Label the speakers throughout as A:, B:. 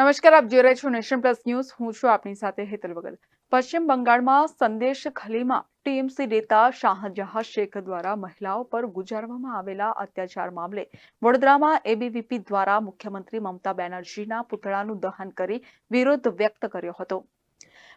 A: નમસ્કાર, આપ જોઈ રહ્યા છો નેશન પ્લસ ન્યૂઝ. હું છું આપની સાથે હેતલ વગર. પશ્ચિમ બંગાળમાં સંદેશ ખલીમાં ટીએમસી નેતા શાહજહાં શેખ દ્વારા મહિલાઓ પર ગુજારવામાં આવેલા અત્યાચાર મામલે વડોદરામાં એબીવીપી દ્વારા મુખ્યમંત્રી મમતા બેનર્જીના પુતળાનું દહન કરી વિરોધ વ્યક્ત કર્યો હતો.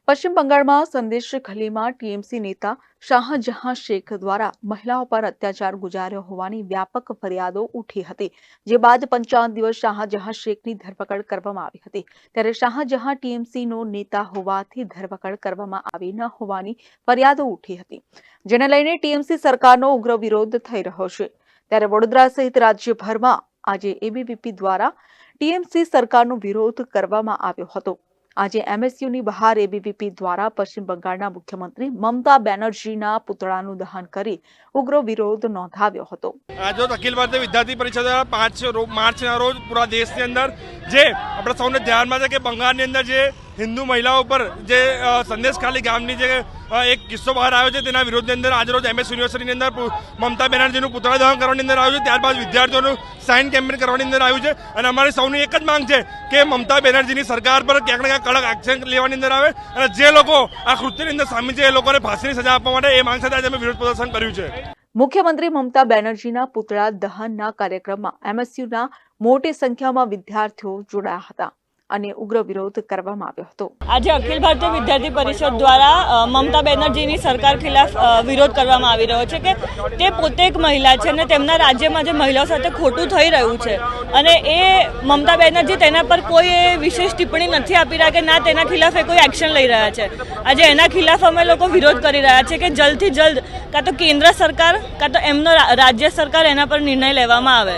A: પશ્ચિમ બંગાળમાં સંદેશ ખલીમાં ટીએમસી નેતા શાહજહાં શેખ દ્વારા મહિલાઓ પર અત્યાચાર ગુજાર્યો હોવાની વ્યાપક ફરિયાદો ઉઠી હતી, જે બાદ પંચાવન દિવસ શાહજહાં શેખની ધરપકડ કરવામાં આવી હતી. ત્યારે શાહજહાં ટીએમસીનો નેતા હોવાથી ધરપકડ કરવામાં આવી ન હોવાની ફરિયાદો ઉઠી હતી. જેને લઈને ટીએમસી સરકારનો ઉગ્ર વિરોધ થઈ રહ્યો છે. ત્યારે વડોદરા સહિત રાજ્યભરમાં આજે એબીવીપી દ્વારા ટીએમસી સરકારનો વિરોધ કરવામાં આવ્યો હતો. આજે એમએસયુની બહાર એબીવીપી દ્વારા પશ્ચિમ બંગાળના મુખ્યમંત્રી મમતા બેનર્જીના પુતળાનું દહન કરી ઉગ્ર વિરોધ નોંધાવ્યો હતો.
B: આજે અખિલ ભારતીય વિદ્યાર્થી પરિષદ પાંચ માર્ચના રોજ પૂરા દેશની અંદર જે આપણે સૌને ધ્યાનમાં છે કે બંગાળની અંદર જે હિન્દુ મહિલાઓ પર જે સંદેશખાલી ગામની જે એક કિસ્સો બહાર આવ્યો છે, તેના વિરોધની અંદર આજરોજ એમએસ યુનિવર્સિટીની અંદર મમતા બેનર્જીનું પુતળા દહન કરવાની અંદર આવ્યું છે, ત્યારબાદ વિદ્યાર્થીઓનું સાઇન કેમ્પેન કરવાની અંદર આવ્યું છે. અને અમારી સૌની એક જ માંગ છે કે મમતા બેનર્જીની સરકાર પર ક્યાંક ને ક્યાંક કડક એક્શન લેવાની અંદર આવે અને જે લોકો આ કૃત્યની અંદર સામે છે, એ લોકોને ફાંસીની સજા આપવા માટે એ માંગ સાથે આજે અમે વિરોધ પ્રદર્શન કર્યું છે.
A: મુખ્યમંત્રી મમતા બેનર્જીના પુતળા દહનના કાર્યક્રમમાં એમએસયુના મોટી સંખ્યામાં વિદ્યાર્થીઓ જોડાયા હતા. અને ઉગ્ર વિરોધ કરવામાં આવ્યો હતો.
C: આજે અખિલ ભારતીય વિદ્યાર્થી પરિષદ દ્વારા મમતા બેનર્જીની સરકાર ખિલાફ વિરોધ કરવામાં આવી રહ્યો છે કે તે પોતે એક મહિલા છે અને તેમના રાજ્યમાં જે મહિલાઓ સાથે ખોટું થઈ રહ્યું છે. અને એ મમતા બેનર્જી તેના પર કોઈ વિશેષ ટિપ્પણી નથી આપી રહ્યા કે ના, તેના ખિલાફ કોઈ એક્શન લઈ રહ્યા છે. આજે એના ખિલાફ અમે લોકો વિરોધ કરી રહ્યા છે કે જલ્દથી જલ્દ કાં તો કેન્દ્ર સરકાર, કાં તો એમનો રાજ્ય સરકાર એના પર નિર્ણય લેવામાં આવે.